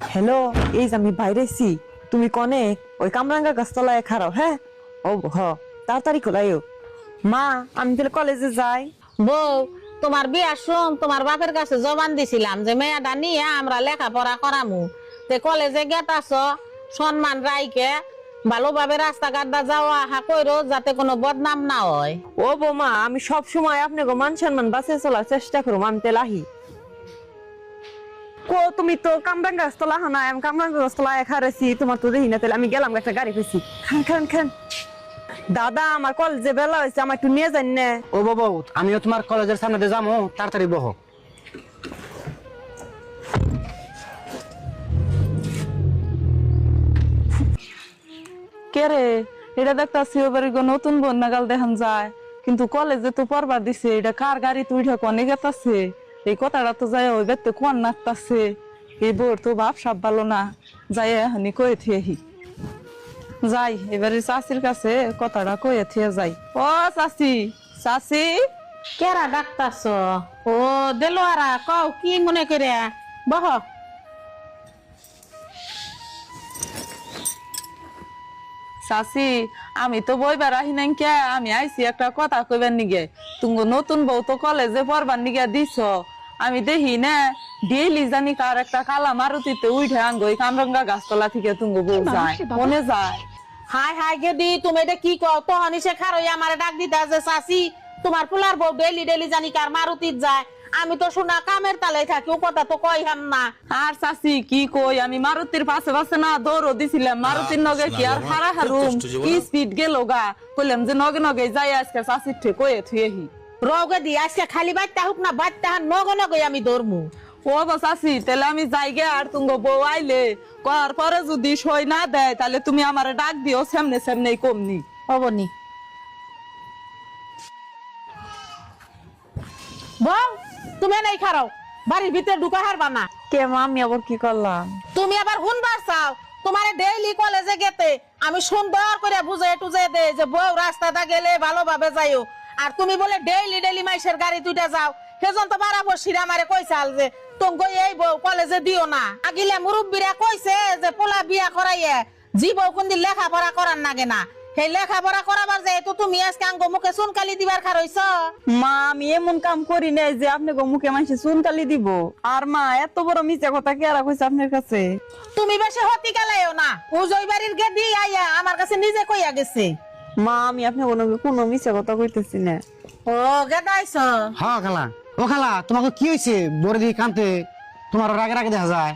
Hello এই যে আমি বাইরেছি তুমি কনে ওই কামরাঙ্গা গাছতলায় খারাও হ্যাঁ? ও হ তাড়াতাড়ি কোলাইও মা আমি তাহলে কলেজে যাই। বউ তোমার বিয়ার শুন তোমার বাপের কাছে জবান দিছিলাম যে মেয়েটা নিয়ে আমরা লেখাপড়া করামু। তে কলেজে গেতাছ সম্মান রাইকে ভালোভাবে রাস্তাঘাটটা যাওয়া আহা কইরো যাতে কোনো বদনাম না হয়। ও বৌমা আমি সব সময় আপনাকে মান সম্মান বাঁচিয়ে চলার চেষ্টা করুম আমি তেলাহি কো তুমি তো কামরাঙ্গা গাছতলা হানা আমি কামরাঙ্গা গাছতলা একা রেছি তোমার তো দেখি না তাহলে আমি গেলাম একটা গাড়ি পেয়েছি খান খান খান। দাদা আমার কলেজে বেলা হয়েছে আমার একটু নিয়ে যান না। ও বাবু আমিও তোমার কলেজের সামনে দিয়ে যাব তাড়াতাড়ি বহ। কে রে? এটা দেখতাছি এবার নতুন বোন নাগাল দেখান যায় কিন্তু কলেজে তো পড়বার দিছে এটা কার গাড়ি তুই কনে গেতাছে। এই কথাটা তো যায় ওই ব্যক্তি কোন নাকতাছে এই বোর তো বাপ সাপ ভালো না। যাই এখানি কয়ে থিয়েহি যাই, এবারে চাষির কাছে কথাটা কয়ে থিয়ে যাই। ও চাষি চাষি! কেরা ডাক্তারছ ও দেলোয়ারা, কও কি মনে করে? বহ। চাষি, আমি তো বইবার আহি নাই কে, আমি আইছি একটা কথা কইবার নিগে। তুমি নতুন বউ তো কলেজে পড়বার নিগে দিছ। আমি দেখি না ডেইলি জানি কার একটা কালা মারুতিতে উঠে আঙ্গো এই কামরঙ্গা গাছতলা থেকে তুঙ্গ বউ যায় মনে যায়। হাই হাই গেদি তুমি এটা কি কও? তো হনি সে খারই আমারে ডাক দিতে আছে চাচি তোমার ফুলার বউ ডেলি ডেলি জানি কার মারুতিত যায়। আমি তো শোনা কামের তালে থাকি ও কথা তো কই হাম না। আর চাষি কি কই? আমি মারুতির পাশে পাশে না দৌড় দিছিলাম মারুতির নগে কি আর হারা হারুম কি স্পিড গেল গা? কইলাম যে নগে নগে যাই আজকে চাষির ঠিক কয়ে থুয়েহি রোগে দি আজকে খালি বাচ্চা হোক না নগ আমি ধরমু। ও চাষি তাহলে আমি যাই গে আর তুঙ্গ বউ আইলে করার পরে যদি সই না দেয় তাহলে তুমি আমারে ডাক দিও সামনে সামনে কমনি। হবনি বউ তুমি নাই খারাও বাড়ির ভিতরে ঢুকা হারবা না। কে মা আমি আবার কি করলাম? তুমি আবার হুনবার চাও তোমার ডেইলি কলেজে গেতে আমি সুন্দর করে বুঝে টুজে দে যে বউ রাস্তাটা গেলে ভালোভাবে যাইও। আর তুমি বলে ডেইলি ডেইলি মাইসের গাড়ি তুইটা যাও। সেজন তো বারাবর শিরা মারে কইছাল যে তুমি এই বউ কলেজে দিও না। আগিলে মুরব্বীরা কইছে যে পোলা বিয়া করাইয়ে জি বউ কোনদিন লেখাপড়া করার নাগে না। সেই লেখাপড়া করাবার যে তো তুমি আজকে আঙ্গ মুখে চুনকালি দিবার খারইছ? মা আমি এমন কাম করি নাই যে আপনি গো মুখে মানুষে চুনকালি দিব। আর মা এত বড় মিথ্যা কথা কে আর কইছে আপনার কাছে? তুমি বেশি হতি গেলাইও না। উজই বাড়ির গে দিয়ে আইয়া আমার কাছে নিজে কইয়া গেছে। মা আমি আপনার কোনো কোনো মিথ্যা কথা কইতেছি না। ও গেদাইছ হ খালা। ও খালা তোমাকে কি হয়েছে বড় দিকে কানতে তোমার রাগে রাগে দেখা যায়।